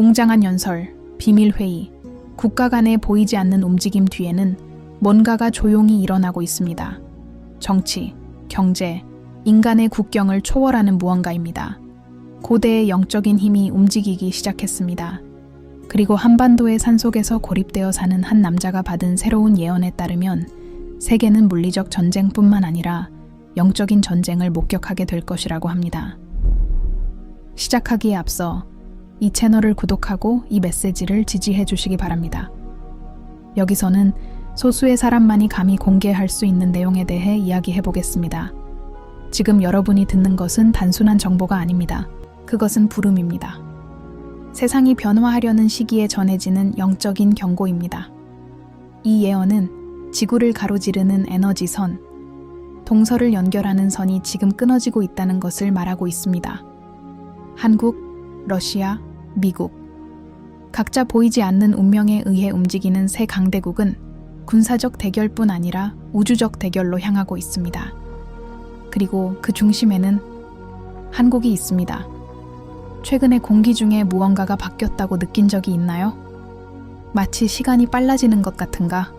웅장한 연설, 비밀회의, 국가 간의 보이지 않는 움직임 뒤에는 뭔가가 조용히 일어나고 있습니다. 정치, 경제, 인간의 국경을 초월하는 무언가입니다. 고대의 영적인 힘이 움직이기 시작했습니다. 그리고 한반도의 산속에서 고립되어 사는 한 남자가 받은 새로운 예언에 따르면 세계는 물리적 전쟁뿐만 아니라 영적인 전쟁을 목격하게 될 것이라고 합니다. 시작하기에 앞서 이 채널을 구독하고 이 메시지를 지지해 주시기 바랍니다. 여기서는 소수의 사람만이 감히 공개할 수 있는 내용에 대해 이야기해 보겠습니다. 지금 여러분이 듣는 것은 단순한 정보가 아닙니다. 그것은 부름입니다. 세상이 변화하려는 시기에 전해지는 영적인 경고입니다. 이 예언은 지구를 가로지르는 에너지선, 동서를 연결하는 선이 지금 끊어지고 있다는 것을 말하고 있습니다. 한국, 러시아, 미국. 각자 보이지 않는 운명에 의해 움직이는 새 강대국은 군사적 대결뿐 아니라 우주적 대결로 향하고 있습니다. 그리고 그 중심에는 한국이 있습니다. 최근에 공기 중에 무언가가 바뀌었다고 느낀 적이 있나요? 마치 시간이 빨라지는 것 같은가?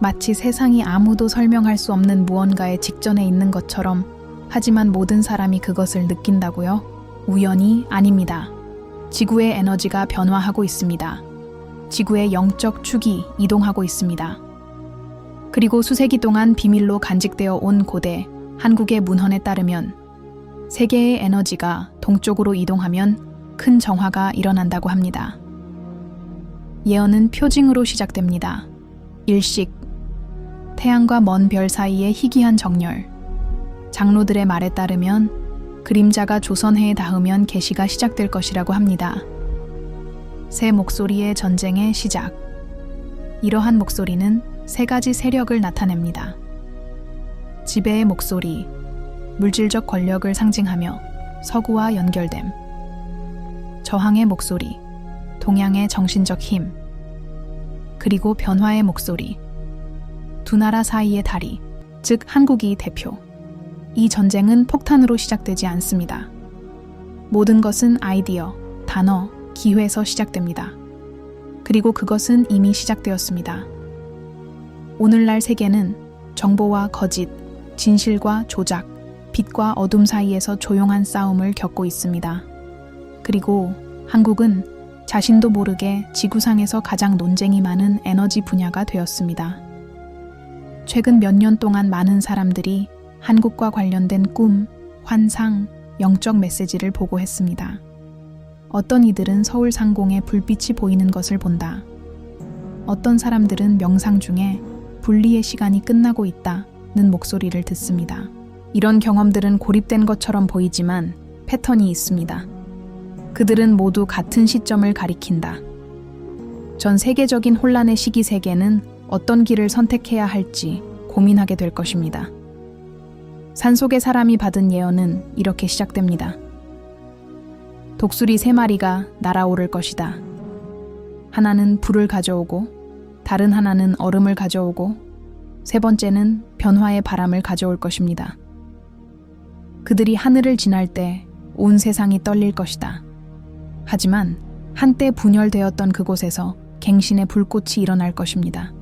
마치 세상이 아무도 설명할 수 없는 무언가의 직전에 있는 것처럼 하지만 모든 사람이 그것을 느낀다고요? 우연이 아닙니다. 지구의 에너지가 변화하고 있습니다. 지구의 영적 축이 이동하고 있습니다. 그리고 수세기 동안 비밀로 간직되어 온 고대 한국의 문헌에 따르면 세계의 에너지가 동쪽으로 이동하면 큰 정화가 일어난다고 합니다. 예언은 표징으로 시작됩니다. 일식, 태양과 먼 별 사이의 희귀한 정렬. 장로들의 말에 따르면 그림자가 조선해에 닿으면 계시가 시작될 것이라고 합니다. 새 목소리의 전쟁의 시작. 이러한 목소리는 세 가지 세력을 나타냅니다. 지배의 목소리, 물질적 권력을 상징하며 서구와 연결됨. 저항의 목소리, 동양의 정신적 힘. 그리고 변화의 목소리, 두 나라 사이의 다리, 즉 한국이 대표. 이 전쟁은 폭탄으로 시작되지 않습니다. 모든 것은 아이디어, 단어, 기회에서 시작됩니다. 그리고 그것은 이미 시작되었습니다. 오늘날 세계는 정보와 거짓, 진실과 조작, 빛과 어둠 사이에서 조용한 싸움을 겪고 있습니다. 그리고 한국은 자신도 모르게 지구상에서 가장 논쟁이 많은 에너지 분야가 되었습니다. 최근 몇 년 동안 많은 사람들이 한국과 관련된 꿈, 환상, 영적 메시지를 보고했습니다. 어떤 이들은 서울 상공에 불빛이 보이는 것을 본다. 어떤 사람들은 명상 중에 분리의 시간이 끝나고 있다는 목소리를 듣습니다. 이런 경험들은 고립된 것처럼 보이지만 패턴이 있습니다. 그들은 모두 같은 시점을 가리킨다. 전 세계적인 혼란의 시기 세계는 어떤 길을 선택해야 할지 고민하게 될 것입니다. 산속의 사람이 받은 예언은 이렇게 시작됩니다. 독수리 세 마리가 날아오를 것이다. 하나는 불을 가져오고, 다른 하나는 얼음을 가져오고, 세 번째는 변화의 바람을 가져올 것입니다. 그들이 하늘을 지날 때 온 세상이 떨릴 것이다. 하지만 한때 분열되었던 그곳에서 갱신의 불꽃이 일어날 것입니다.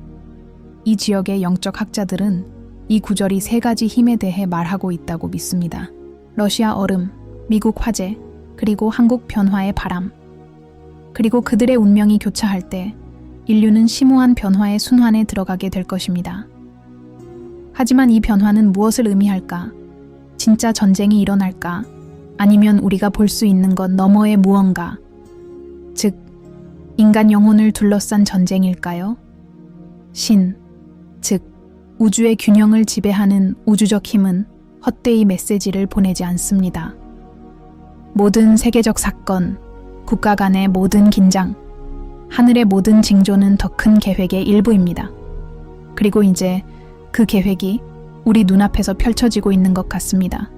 이 지역의 영적 학자들은 이 구절이 세 가지 힘에 대해 말하고 있다고 믿습니다. 러시아 얼음, 미국 화재, 그리고 한국 변화의 바람. 그리고 그들의 운명이 교차할 때 인류는 심오한 변화의 순환에 들어가게 될 것입니다. 하지만 이 변화는 무엇을 의미할까? 진짜 전쟁이 일어날까? 아니면 우리가 볼 수 있는 것 너머의 무언가? 즉, 인간 영혼을 둘러싼 전쟁일까요? 신, 즉, 우주의 균형을 지배하는 우주적 힘은 헛되이 메시지를 보내지 않습니다. 모든 세계적 사건, 국가 간의 모든 긴장, 하늘의 모든 징조는 더 큰 계획의 일부입니다. 그리고 이제 그 계획이 우리 눈앞에서 펼쳐지고 있는 것 같습니다.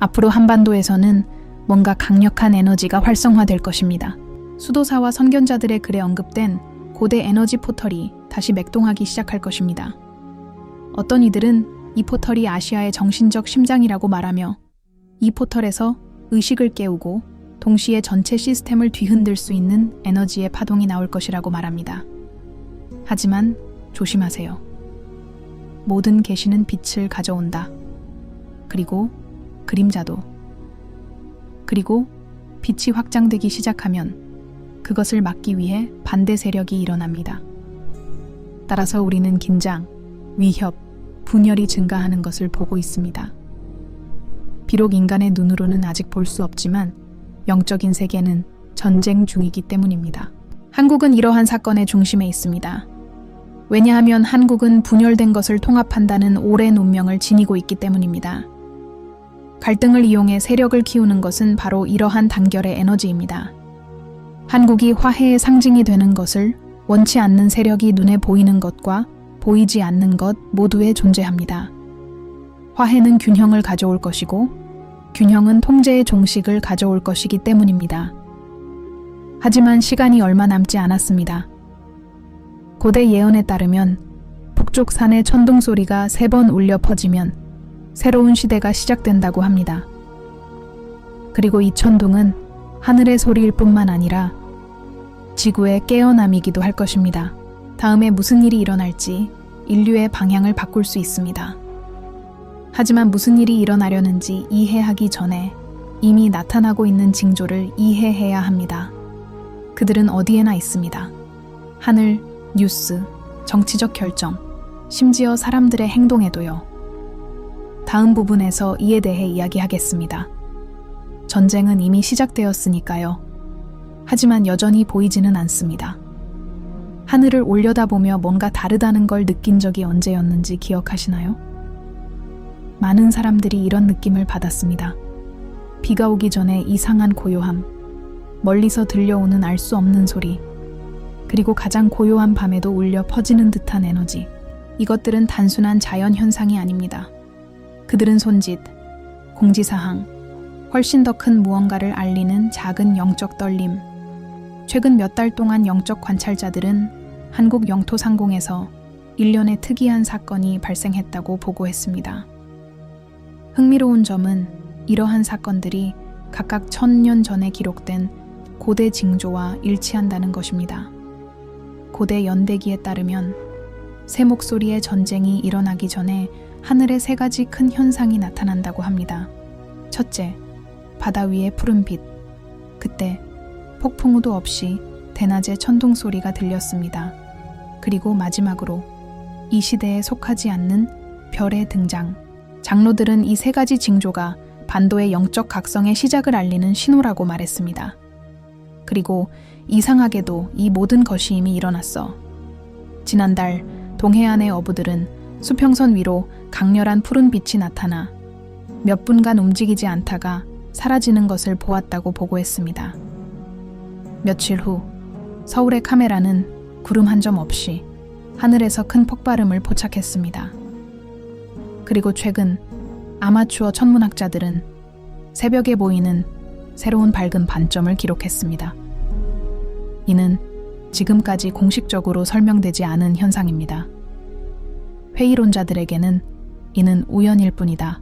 앞으로 한반도에서는 뭔가 강력한 에너지가 활성화될 것입니다. 수도사와 선견자들의 글에 언급된 고대 에너지 포털이 다시 맥동하기 시작할 것입니다. 어떤 이들은 이 포털이 아시아의 정신적 심장이라고 말하며 이 포털에서 의식을 깨우고 동시에 전체 시스템을 뒤흔들 수 있는 에너지의 파동이 나올 것이라고 말합니다. 하지만 조심하세요. 모든 계시는 빛을 가져온다. 그리고 그림자도. 그리고 빛이 확장되기 시작하면 그것을 막기 위해 반대 세력이 일어납니다. 따라서 우리는 긴장, 위협, 분열이 증가하는 것을 보고 있습니다. 비록 인간의 눈으로는 아직 볼 수 없지만 영적인 세계는 전쟁 중이기 때문입니다. 한국은 이러한 사건의 중심에 있습니다. 왜냐하면 한국은 분열된 것을 통합한다는 오랜 운명을 지니고 있기 때문입니다. 갈등을 이용해 세력을 키우는 것은 바로 이러한 단결의 에너지입니다. 한국이 화해의 상징이 되는 것을 원치 않는 세력이 눈에 보이는 것과 보이지 않는 것 모두에 존재합니다. 화해는 균형을 가져올 것이고, 균형은 통제의 종식을 가져올 것이기 때문입니다. 하지만 시간이 얼마 남지 않았습니다. 고대 예언에 따르면 북쪽 산의 천둥 소리가 세 번 울려 퍼지면 새로운 시대가 시작된다고 합니다. 그리고 이 천둥은 하늘의 소리일 뿐만 아니라 지구의 깨어남이기도 할 것입니다. 다음에 무슨 일이 일어날지 인류의 방향을 바꿀 수 있습니다. 하지만 무슨 일이 일어나려는지 이해하기 전에 이미 나타나고 있는 징조를 이해해야 합니다. 그들은 어디에나 있습니다. 하늘, 뉴스, 정치적 결정, 심지어 사람들의 행동에도요. 다음 부분에서 이에 대해 이야기하겠습니다. 전쟁은 이미 시작되었으니까요. 하지만 여전히 보이지는 않습니다. 하늘을 올려다보며 뭔가 다르다는 걸 느낀 적이 언제였는지 기억하시나요? 많은 사람들이 이런 느낌을 받았습니다. 비가 오기 전에 이상한 고요함, 멀리서 들려오는 알 수 없는 소리, 그리고 가장 고요한 밤에도 울려 퍼지는 듯한 에너지. 이것들은 단순한 자연 현상이 아닙니다. 그들은 손짓, 공지사항, 훨씬 더 큰 무언가를 알리는 작은 영적 떨림. 최근 몇 달 동안 영적 관찰자들은 한국 영토 상공에서 일련의 특이한 사건이 발생했다고 보고했습니다. 흥미로운 점은 이러한 사건들이 각각 천년 전에 기록된 고대 징조와 일치한다는 것입니다. 고대 연대기에 따르면 새 목소리의 전쟁이 일어나기 전에 하늘에 세 가지 큰 현상이 나타난다고 합니다. 첫째, 바다 위의 푸른 빛. 그때 폭풍우도 없이 대낮에 천둥 소리가 들렸습니다. 그리고 마지막으로 이 시대에 속하지 않는 별의 등장. 장로들은 이 세 가지 징조가 반도의 영적 각성의 시작을 알리는 신호라고 말했습니다. 그리고 이상하게도 이 모든 것이 이미 일어났어. 지난달 동해안의 어부들은 수평선 위로 강렬한 푸른 빛이 나타나 몇 분간 움직이지 않다가 사라지는 것을 보았다고 보고했습니다. 며칠 후 서울의 카메라는 구름 한 점 없이 하늘에서 큰 폭발음을 포착했습니다. 그리고 최근 아마추어 천문학자들은 새벽에 보이는 새로운 밝은 반점을 기록했습니다. 이는 지금까지 공식적으로 설명되지 않은 현상입니다. 회의론자들에게는 이는 우연일 뿐이다.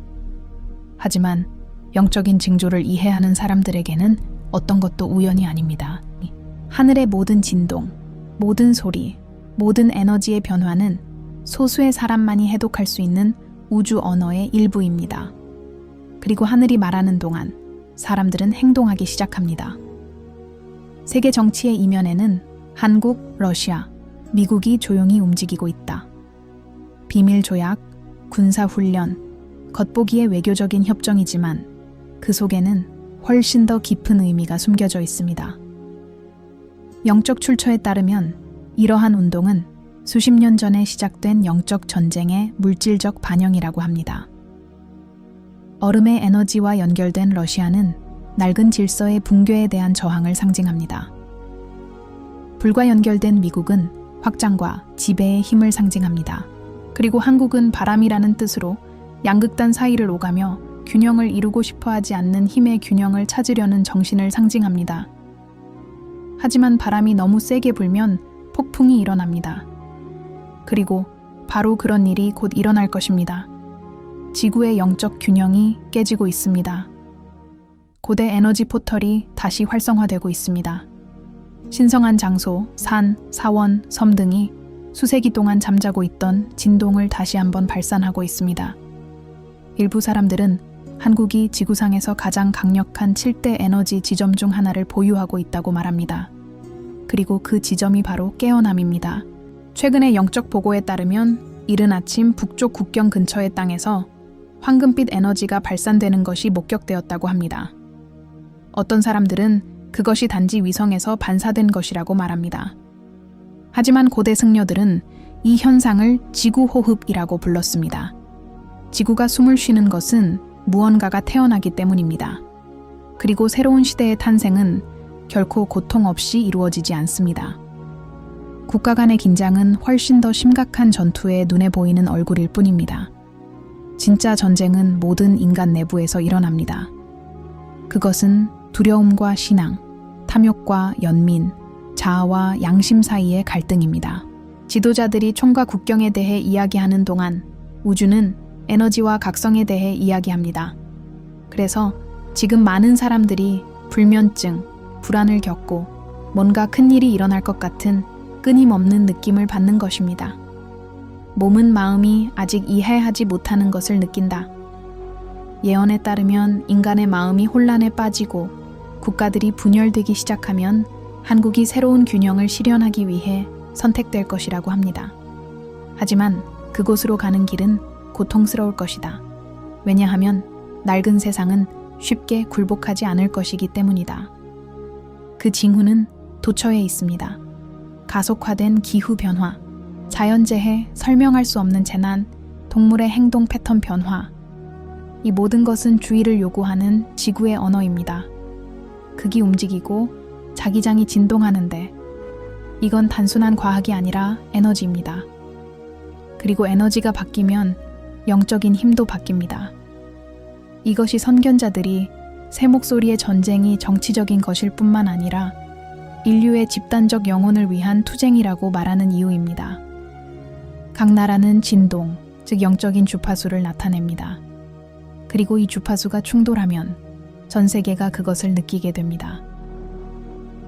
하지만 영적인 징조를 이해하는 사람들에게는 어떤 것도 우연이 아닙니다. 하늘의 모든 진동, 모든 소리, 모든 에너지의 변화는 소수의 사람만이 해독할 수 있는 우주 언어의 일부입니다. 그리고 하늘이 말하는 동안 사람들은 행동하기 시작합니다. 세계 정치의 이면에는 한국, 러시아, 미국이 조용히 움직이고 있다. 비밀 조약, 군사 훈련, 겉보기에 외교적인 협정이지만 그 속에는 훨씬 더 깊은 의미가 숨겨져 있습니다. 영적 출처에 따르면 이러한 운동은 수십 년 전에 시작된 영적 전쟁의 물질적 반영이라고 합니다. 얼음의 에너지와 연결된 러시아는 낡은 질서의 붕괴에 대한 저항을 상징합니다. 불과 연결된 미국은 확장과 지배의 힘을 상징합니다. 그리고 한국은 바람이라는 뜻으로 양극단 사이를 오가며 균형을 이루고 싶어 하지 않는 힘의 균형을 찾으려는 정신을 상징합니다. 하지만 바람이 너무 세게 불면 폭풍이 일어납니다. 그리고 바로 그런 일이 곧 일어날 것입니다. 지구의 영적 균형이 깨지고 있습니다. 고대 에너지 포털이 다시 활성화되고 있습니다. 신성한 장소, 산, 사원, 섬 등이 수세기 동안 잠자고 있던 진동을 다시 한번 발산하고 있습니다. 일부 사람들은 한국이 지구상에서 가장 강력한 7대 에너지 지점 중 하나를 보유하고 있다고 말합니다. 그리고 그 지점이 바로 깨어남입니다. 최근의 영적 보고에 따르면 이른 아침 북쪽 국경 근처의 땅에서 황금빛 에너지가 발산되는 것이 목격되었다고 합니다. 어떤 사람들은 그것이 단지 위성에서 반사된 것이라고 말합니다. 하지만 고대 승려들은 이 현상을 지구호흡이라고 불렀습니다. 지구가 숨을 쉬는 것은 무언가가 태어나기 때문입니다. 그리고 새로운 시대의 탄생은 결코 고통 없이 이루어지지 않습니다. 국가 간의 긴장은 훨씬 더 심각한 전투에 눈에 보이는 얼굴일 뿐입니다. 진짜 전쟁은 모든 인간 내부에서 일어납니다. 그것은 두려움과 신앙, 탐욕과 연민, 자아와 양심 사이의 갈등입니다. 지도자들이 총과 국경에 대해 이야기하는 동안 우주는 에너지와 각성에 대해 이야기합니다. 그래서 지금 많은 사람들이 불면증, 불안을 겪고 뭔가 큰 일이 일어날 것 같은 끊임없는 느낌을 받는 것입니다. 몸은 마음이 아직 이해하지 못하는 것을 느낀다. 예언에 따르면 인간의 마음이 혼란에 빠지고 국가들이 분열되기 시작하면 한국이 새로운 균형을 실현하기 위해 선택될 것이라고 합니다. 하지만 그곳으로 가는 길은 고통스러울 것이다. 왜냐하면 낡은 세상은 쉽게 굴복하지 않을 것이기 때문이다. 그 징후는 도처에 있습니다. 가속화된 기후 변화, 자연재해, 설명할 수 없는 재난, 동물의 행동 패턴 변화. 이 모든 것은 주의를 요구하는 지구의 언어입니다. 극이 움직이고 자기장이 진동하는데 이건 단순한 과학이 아니라 에너지입니다. 그리고 에너지가 바뀌면 영적인 힘도 바뀝니다. 이것이 선견자들이 새 목소리의 전쟁이 정치적인 것일 뿐만 아니라 인류의 집단적 영혼을 위한 투쟁이라고 말하는 이유입니다. 각 나라는 진동, 즉 영적인 주파수를 나타냅니다. 그리고 이 주파수가 충돌하면 전 세계가 그것을 느끼게 됩니다.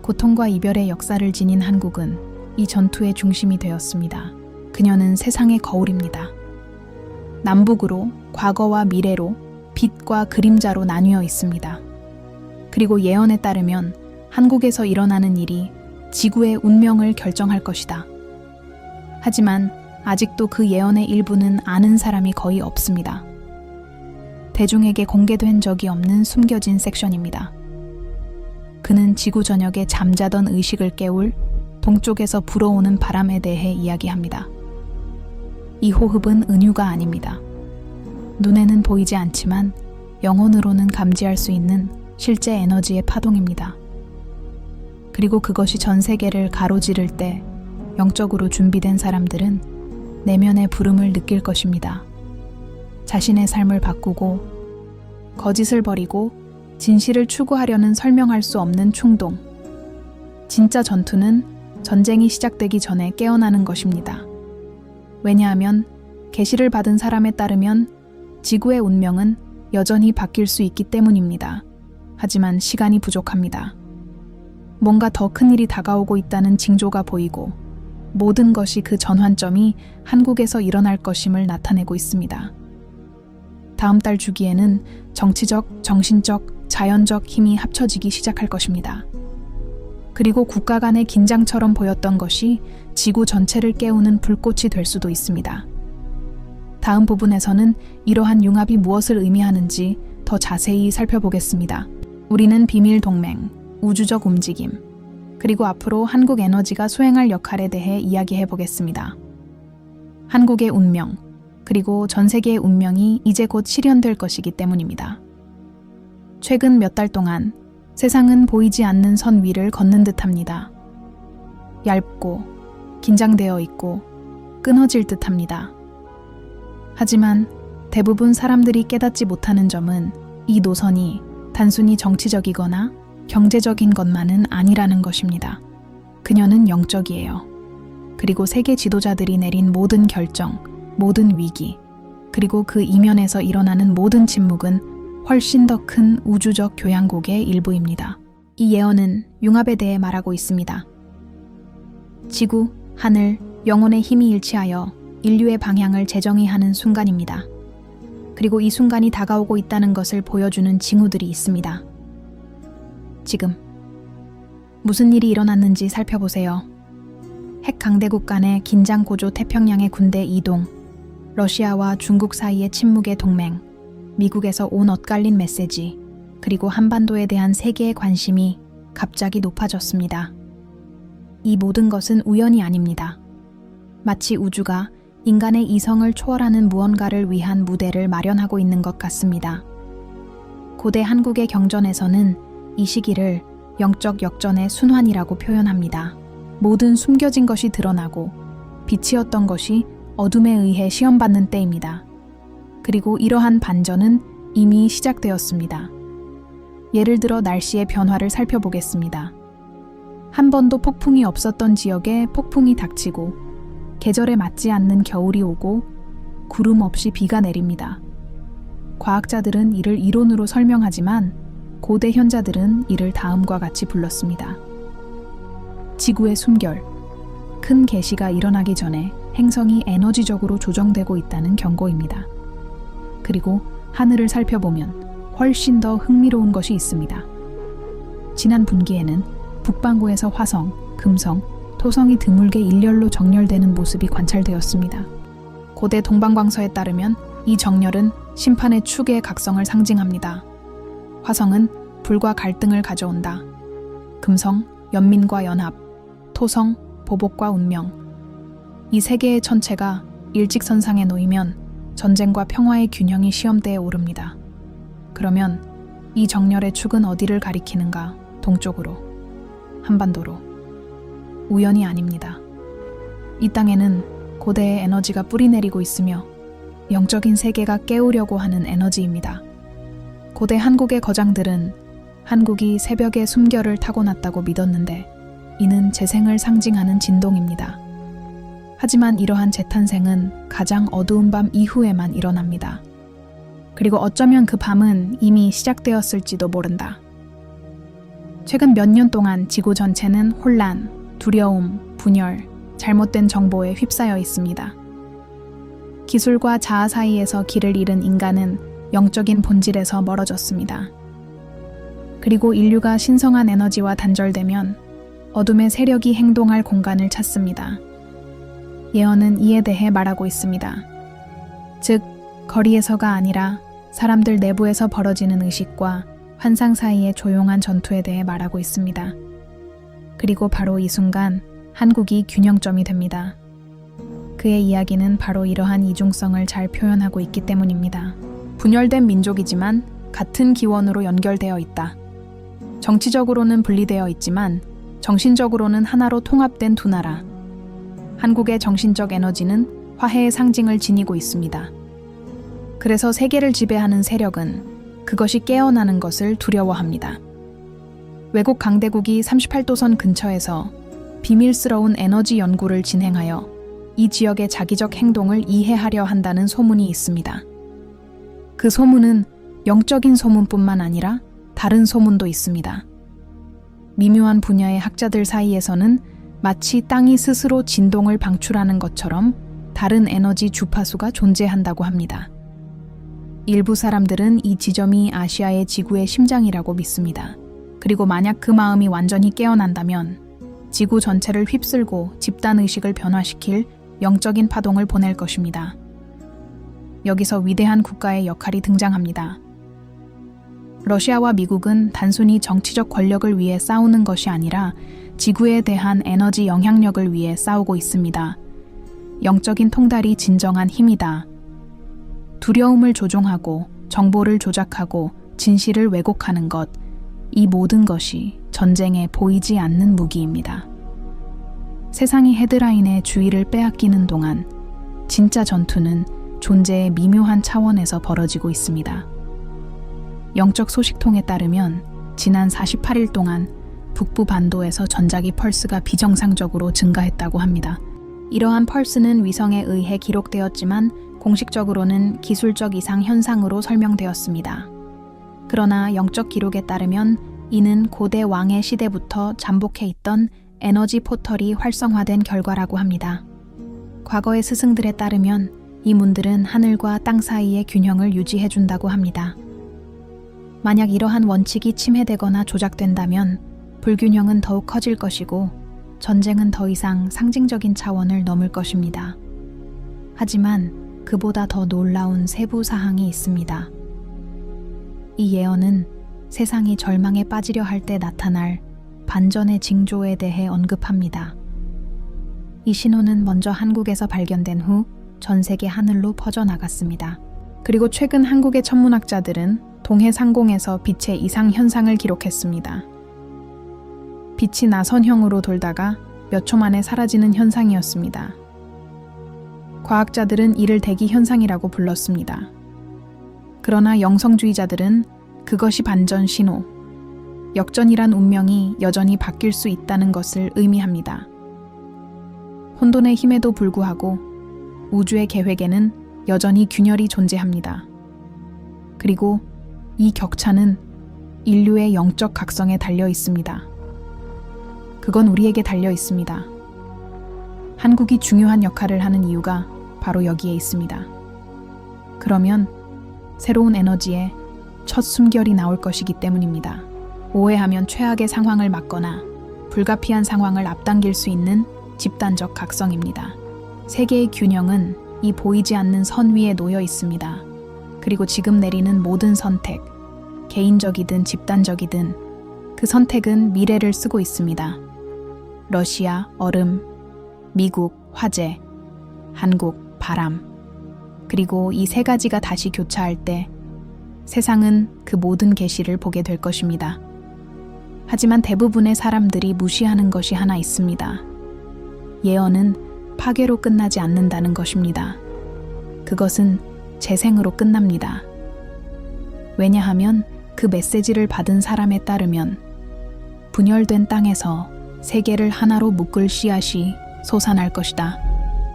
고통과 이별의 역사를 지닌 한국은 이 전투의 중심이 되었습니다. 그녀는 세상의 거울입니다. 남북으로 과거와 미래로 빛과 그림자로 나뉘어 있습니다. 그리고 예언에 따르면 한국에서 일어나는 일이 지구의 운명을 결정할 것이다. 하지만 아직도 그 예언의 일부는 아는 사람이 거의 없습니다. 대중에게 공개된 적이 없는 숨겨진 섹션입니다. 그는 지구 전역에 잠자던 의식을 깨울 동쪽에서 불어오는 바람에 대해 이야기합니다. 이 호흡은 은유가 아닙니다. 눈에는 보이지 않지만 영혼으로는 감지할 수 있는 실제 에너지의 파동입니다. 그리고 그것이 전 세계를 가로지를 때 영적으로 준비된 사람들은 내면의 부름을 느낄 것입니다. 자신의 삶을 바꾸고 거짓을 버리고 진실을 추구하려는 설명할 수 없는 충동. 진짜 전투는 전쟁이 시작되기 전에 깨어나는 것입니다. 왜냐하면 계시를 받은 사람에 따르면 지구의 운명은 여전히 바뀔 수 있기 때문입니다. 하지만 시간이 부족합니다. 뭔가 더 큰 일이 다가오고 있다는 징조가 보이고 모든 것이 그 전환점이 한국에서 일어날 것임을 나타내고 있습니다. 다음 달 주기에는 정치적, 정신적, 자연적 힘이 합쳐지기 시작할 것입니다. 그리고 국가 간의 긴장처럼 보였던 것이 지구 전체를 깨우는 불꽃이 될 수도 있습니다. 다음 부분에서는 이러한 융합이 무엇을 의미하는지 더 자세히 살펴보겠습니다. 우리는 비밀 동맹, 우주적 움직임, 그리고 앞으로 한국 에너지가 수행할 역할에 대해 이야기해 보겠습니다. 한국의 운명, 그리고 전 세계의 운명이 이제 곧 실현될 것이기 때문입니다. 최근 몇 달 동안 세상은 보이지 않는 선 위를 걷는 듯 합니다. 얇고, 긴장되어 있고, 끊어질 듯 합니다. 하지만 대부분 사람들이 깨닫지 못하는 점은 이 노선이 단순히 정치적이거나 경제적인 것만은 아니라는 것입니다. 그녀는 영적이에요. 그리고 세계 지도자들이 내린 모든 결정, 모든 위기, 그리고 그 이면에서 일어나는 모든 침묵은 훨씬 더 큰 우주적 교향곡의 일부입니다. 이 예언은 융합에 대해 말하고 있습니다. 지구, 하늘, 영혼의 힘이 일치하여 인류의 방향을 재정의하는 순간입니다. 그리고 이 순간이 다가오고 있다는 것을 보여주는 징후들이 있습니다. 지금 무슨 일이 일어났는지 살펴보세요. 핵 강대국 간의 긴장 고조 태평양의 군대 이동, 러시아와 중국 사이의 침묵의 동맹, 미국에서 온 엇갈린 메시지, 그리고 한반도에 대한 세계의 관심이 갑자기 높아졌습니다. 이 모든 것은 우연이 아닙니다. 마치 우주가 인간의 이성을 초월하는 무언가를 위한 무대를 마련하고 있는 것 같습니다. 고대 한국의 경전에서는 이 시기를 영적 역전의 순환이라고 표현합니다. 모든 숨겨진 것이 드러나고 빛이었던 것이 어둠에 의해 시험받는 때입니다. 그리고 이러한 반전은 이미 시작되었습니다. 예를 들어 날씨의 변화를 살펴보겠습니다. 한 번도 폭풍이 없었던 지역에 폭풍이 닥치고 계절에 맞지 않는 겨울이 오고 구름 없이 비가 내립니다. 과학자들은 이를 이론으로 설명하지만 고대 현자들은 이를 다음과 같이 불렀습니다. 지구의 숨결. 큰 계시가 일어나기 전에 행성이 에너지적으로 조정되고 있다는 경고입니다. 그리고 하늘을 살펴보면 훨씬 더 흥미로운 것이 있습니다. 지난 분기에는 북반구에서 화성, 금성, 토성이 드물게 일렬로 정렬되는 모습이 관찰되었습니다. 고대 동방광서에 따르면 이 정렬은 심판의 축의 각성을 상징합니다. 화성은 불과 갈등을 가져온다. 금성, 연민과 연합, 토성, 보복과 운명. 이 세 개의 천체가 일직선상에 놓이면 전쟁과 평화의 균형이 시험대에 오릅니다. 그러면 이 정렬의 축은 어디를 가리키는가? 동쪽으로, 한반도로. 우연이 아닙니다. 이 땅에는 고대의 에너지가 뿌리내리고 있으며 영적인 세계가 깨우려고 하는 에너지입니다. 고대 한국의 거장들은 한국이 새벽의 숨결을 타고났다고 믿었는데 이는 재생을 상징하는 진동입니다. 하지만 이러한 재탄생은 가장 어두운 밤 이후에만 일어납니다. 그리고 어쩌면 그 밤은 이미 시작되었을지도 모른다. 최근 몇 년 동안 지구 전체는 혼란, 두려움, 분열, 잘못된 정보에 휩싸여 있습니다. 기술과 자아 사이에서 길을 잃은 인간은 영적인 본질에서 멀어졌습니다. 그리고 인류가 신성한 에너지와 단절되면 어둠의 세력이 행동할 공간을 찾습니다. 예언은 이에 대해 말하고 있습니다. 즉, 거리에서가 아니라 사람들 내부에서 벌어지는 의식과 환상 사이의 조용한 전투에 대해 말하고 있습니다. 그리고 바로 이 순간 한국이 균형점이 됩니다. 그의 이야기는 바로 이러한 이중성을 잘 표현하고 있기 때문입니다. 분열된 민족이지만 같은 기원으로 연결되어 있다. 정치적으로는 분리되어 있지만 정신적으로는 하나로 통합된 두 나라. 한국의 정신적 에너지는 화해의 상징을 지니고 있습니다. 그래서 세계를 지배하는 세력은 그것이 깨어나는 것을 두려워합니다. 외국 강대국이 38도선 근처에서 비밀스러운 에너지 연구를 진행하여 이 지역의 자기적 행동을 이해하려 한다는 소문이 있습니다. 그 소문은 영적인 소문뿐만 아니라 다른 소문도 있습니다. 미묘한 분야의 학자들 사이에서는 마치 땅이 스스로 진동을 방출하는 것처럼 다른 에너지 주파수가 존재한다고 합니다. 일부 사람들은 이 지점이 아시아의 지구의 심장이라고 믿습니다. 그리고 만약 그 마음이 완전히 깨어난다면 지구 전체를 휩쓸고 집단 의식을 변화시킬 영적인 파동을 보낼 것입니다. 여기서 위대한 국가의 역할이 등장합니다. 러시아와 미국은 단순히 정치적 권력을 위해 싸우는 것이 아니라 지구에 대한 에너지 영향력을 위해 싸우고 있습니다. 영적인 통달이 진정한 힘이다. 두려움을 조종하고 정보를 조작하고 진실을 왜곡하는 것, 이 모든 것이 전쟁에 보이지 않는 무기입니다. 세상이 헤드라인의 주의를 빼앗기는 동안 진짜 전투는 존재의 미묘한 차원에서 벌어지고 있습니다. 영적 소식통에 따르면 지난 48일 동안 북부 반도에서 전자기 펄스가 비정상적으로 증가했다고 합니다. 이러한 펄스는 위성에 의해 기록되었지만 공식적으로는 기술적 이상 현상으로 설명되었습니다. 그러나 영적 기록에 따르면 이는 고대 왕의 시대부터 잠복해 있던 에너지 포털이 활성화된 결과라고 합니다. 과거의 스승들에 따르면 이 문들은 하늘과 땅 사이의 균형을 유지해 준다고 합니다. 만약 이러한 원칙이 침해되거나 조작된다면 불균형은 더욱 커질 것이고 전쟁은 더 이상 상징적인 차원을 넘을 것입니다. 하지만 그보다 더 놀라운 세부 사항이 있습니다. 이 예언은 세상이 절망에 빠지려 할 때 나타날 반전의 징조에 대해 언급합니다. 이 신호는 먼저 한국에서 발견된 후 전 세계 하늘로 퍼져나갔습니다. 그리고 최근 한국의 천문학자들은 동해 상공에서 빛의 이상 현상을 기록했습니다. 빛이 나선형으로 돌다가 몇 초 만에 사라지는 현상이었습니다. 과학자들은 이를 대기 현상이라고 불렀습니다. 그러나 영성주의자들은 그것이 반전 신호, 역전이란 운명이 여전히 바뀔 수 있다는 것을 의미합니다. 혼돈의 힘에도 불구하고 우주의 계획에는 여전히 균열이 존재합니다. 그리고 이 격차는 인류의 영적 각성에 달려 있습니다. 그건 우리에게 달려 있습니다. 한국이 중요한 역할을 하는 이유가 바로 여기에 있습니다. 그러면 새로운 에너지의 첫 숨결이 나올 것이기 때문입니다. 오해하면 최악의 상황을 막거나 불가피한 상황을 앞당길 수 있는 집단적 각성입니다. 세계의 균형은 이 보이지 않는 선 위에 놓여 있습니다. 그리고 지금 내리는 모든 선택, 개인적이든 집단적이든 그 선택은 미래를 쓰고 있습니다. 러시아, 얼음, 미국, 화재, 한국, 바람. 그리고 이 세 가지가 다시 교차할 때 세상은 그 모든 계시를 보게 될 것입니다. 하지만 대부분의 사람들이 무시하는 것이 하나 있습니다. 예언은 파괴로 끝나지 않는다는 것입니다. 그것은 재생으로 끝납니다. 왜냐하면 그 메시지를 받은 사람에 따르면 분열된 땅에서 세계를 하나로 묶을 씨앗이 솟아날 것이다.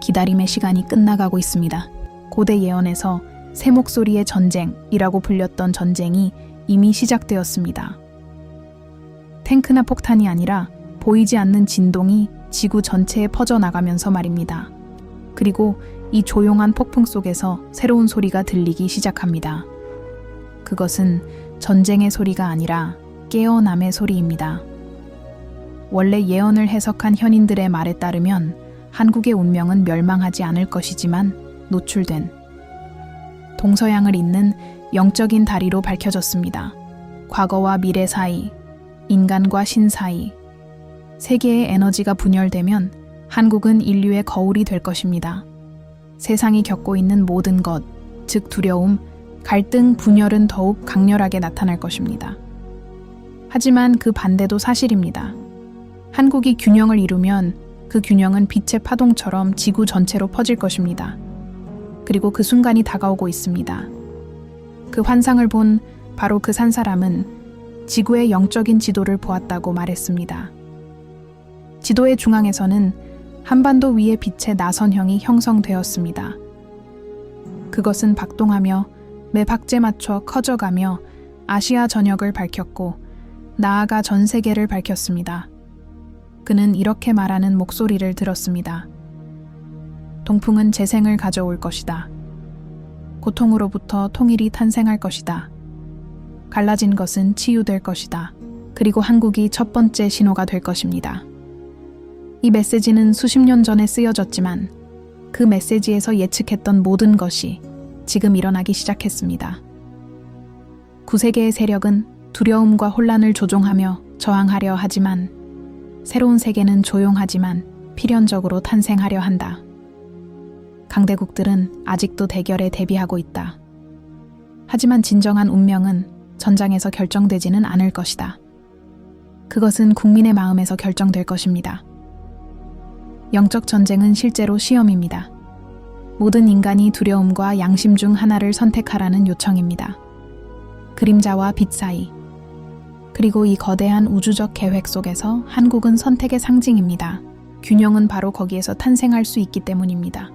기다림의 시간이 끝나가고 있습니다. 고대 예언에서 새 목소리의 전쟁이라고 불렸던 전쟁이 이미 시작되었습니다. 탱크나 폭탄이 아니라 보이지 않는 진동이 지구 전체에 퍼져나가면서 말입니다. 그리고 이 조용한 폭풍 속에서 새로운 소리가 들리기 시작합니다. 그것은 전쟁의 소리가 아니라 깨어남의 소리입니다. 원래 예언을 해석한 현인들의 말에 따르면 한국의 운명은 멸망하지 않을 것이지만 노출된 동서양을 잇는 영적인 다리로 밝혀졌습니다. 과거와 미래 사이, 인간과 신 사이, 세계의 에너지가 분열되면 한국은 인류의 거울이 될 것입니다. 세상이 겪고 있는 모든 것, 즉 두려움, 갈등, 분열은 더욱 강렬하게 나타날 것입니다. 하지만 그 반대도 사실입니다. 한국이 균형을 이루면 그 균형은 빛의 파동처럼 지구 전체로 퍼질 것입니다. 그리고 그 순간이 다가오고 있습니다. 그 환상을 본 바로 그 산 사람은 지구의 영적인 지도를 보았다고 말했습니다. 지도의 중앙에서는 한반도 위의 빛의 나선형이 형성되었습니다. 그것은 박동하며 매 박제 맞춰 커져가며 아시아 전역을 밝혔고 나아가 전 세계를 밝혔습니다. 그는 이렇게 말하는 목소리를 들었습니다. 동풍은 재생을 가져올 것이다. 고통으로부터 통일이 탄생할 것이다. 갈라진 것은 치유될 것이다. 그리고 한국이 첫 번째 신호가 될 것입니다. 이 메시지는 수십 년 전에 쓰여졌지만 그 메시지에서 예측했던 모든 것이 지금 일어나기 시작했습니다. 구세계의 세력은 두려움과 혼란을 조종하며 저항하려 하지만 새로운 세계는 조용하지만 필연적으로 탄생하려 한다. 강대국들은 아직도 대결에 대비하고 있다. 하지만 진정한 운명은 전장에서 결정되지는 않을 것이다. 그것은 국민의 마음에서 결정될 것입니다. 영적 전쟁은 실제로 시험입니다. 모든 인간이 두려움과 양심 중 하나를 선택하라는 요청입니다. 그림자와 빛 사이. 그리고 이 거대한 우주적 계획 속에서 한국은 선택의 상징입니다. 균형은 바로 거기에서 탄생할 수 있기 때문입니다.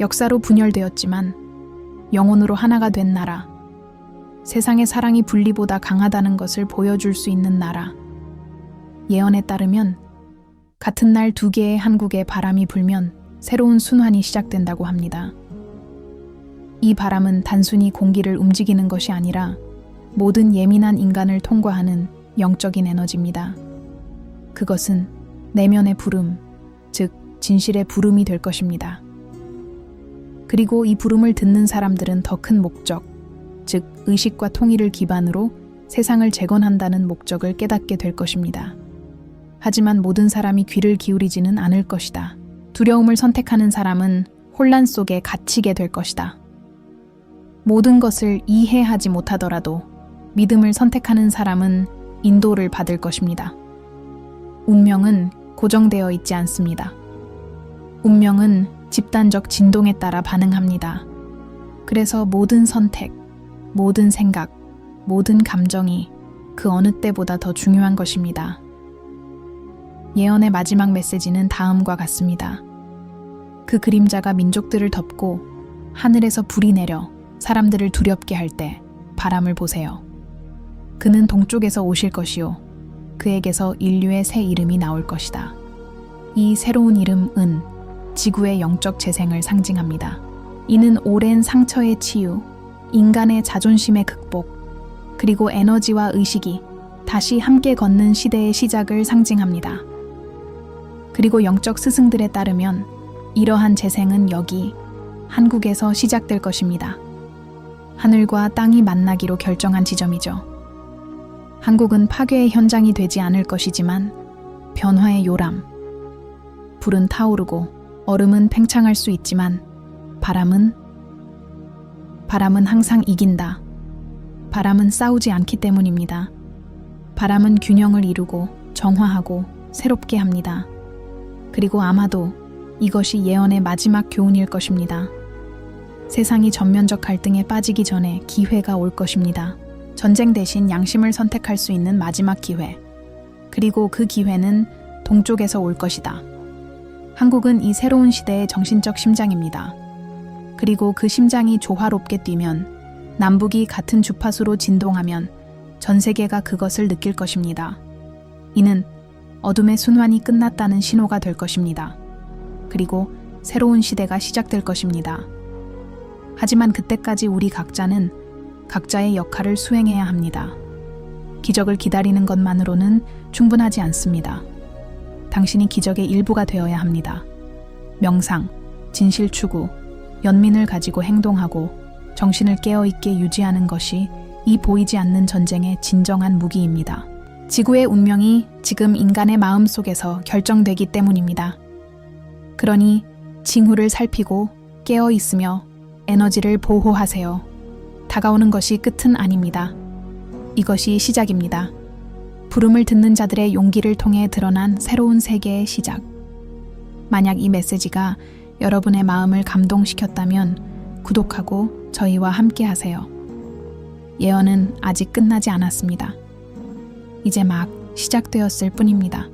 역사로 분열되었지만 영혼으로 하나가 된 나라. 세상의 사랑이 분리보다 강하다는 것을 보여줄 수 있는 나라. 예언에 따르면 같은 날 두 개의 한국에 바람이 불면 새로운 순환이 시작된다고 합니다. 이 바람은 단순히 공기를 움직이는 것이 아니라 모든 예민한 인간을 통과하는 영적인 에너지입니다. 그것은 내면의 부름, 즉, 진실의 부름이 될 것입니다. 그리고 이 부름을 듣는 사람들은 더 큰 목적, 즉, 의식과 통일을 기반으로 세상을 재건한다는 목적을 깨닫게 될 것입니다. 하지만 모든 사람이 귀를 기울이지는 않을 것이다. 두려움을 선택하는 사람은 혼란 속에 갇히게 될 것이다. 모든 것을 이해하지 못하더라도 믿음을 선택하는 사람은 인도를 받을 것입니다. 운명은 고정되어 있지 않습니다. 운명은 집단적 진동에 따라 반응합니다. 그래서 모든 선택, 모든 생각, 모든 감정이 그 어느 때보다 더 중요한 것입니다. 예언의 마지막 메시지는 다음과 같습니다. 그 그림자가 민족들을 덮고 하늘에서 불이 내려 사람들을 두렵게 할 때 바람을 보세요. 그는 동쪽에서 오실 것이요. 그에게서 인류의 새 이름이 나올 것이다. 이 새로운 이름은 지구의 영적 재생을 상징합니다. 이는 오랜 상처의 치유, 인간의 자존심의 극복, 그리고 에너지와 의식이 다시 함께 걷는 시대의 시작을 상징합니다. 그리고 영적 스승들에 따르면 이러한 재생은 여기 한국에서 시작될 것입니다. 하늘과 땅이 만나기로 결정한 지점이죠. 한국은 파괴의 현장이 되지 않을 것이지만 변화의 요람. 불은 타오르고 얼음은 팽창할 수 있지만 바람은 바람은 항상 이긴다. 바람은 싸우지 않기 때문입니다. 바람은 균형을 이루고 정화하고 새롭게 합니다. 그리고 아마도 이것이 예언의 마지막 교훈일 것입니다. 세상이 전면적 갈등에 빠지기 전에 기회가 올 것입니다. 전쟁 대신 양심을 선택할 수 있는 마지막 기회. 그리고 그 기회는 동쪽에서 올 것이다. 한국은 이 새로운 시대의 정신적 심장입니다. 그리고 그 심장이 조화롭게 뛰면 남북이 같은 주파수로 진동하면 전 세계가 그것을 느낄 것입니다. 이는 어둠의 순환이 끝났다는 신호가 될 것입니다. 그리고 새로운 시대가 시작될 것입니다. 하지만 그때까지 우리 각자는 각자의 역할을 수행해야 합니다. 기적을 기다리는 것만으로는 충분하지 않습니다. 당신이 기적의 일부가 되어야 합니다. 명상, 진실 추구, 연민을 가지고 행동하고 정신을 깨어있게 유지하는 것이 이 보이지 않는 전쟁의 진정한 무기입니다. 지구의 운명이 지금 인간의 마음 속에서 결정되기 때문입니다. 그러니 징후를 살피고 깨어 있으며 에너지를 보호하세요. 다가오는 것이 끝은 아닙니다. 이것이 시작입니다. 부름을 듣는 자들의 용기를 통해 드러난 새로운 세계의 시작. 만약 이 메시지가 여러분의 마음을 감동시켰다면 구독하고 저희와 함께 하세요. 예언은 아직 끝나지 않았습니다. 이제 막 시작되었을 뿐입니다.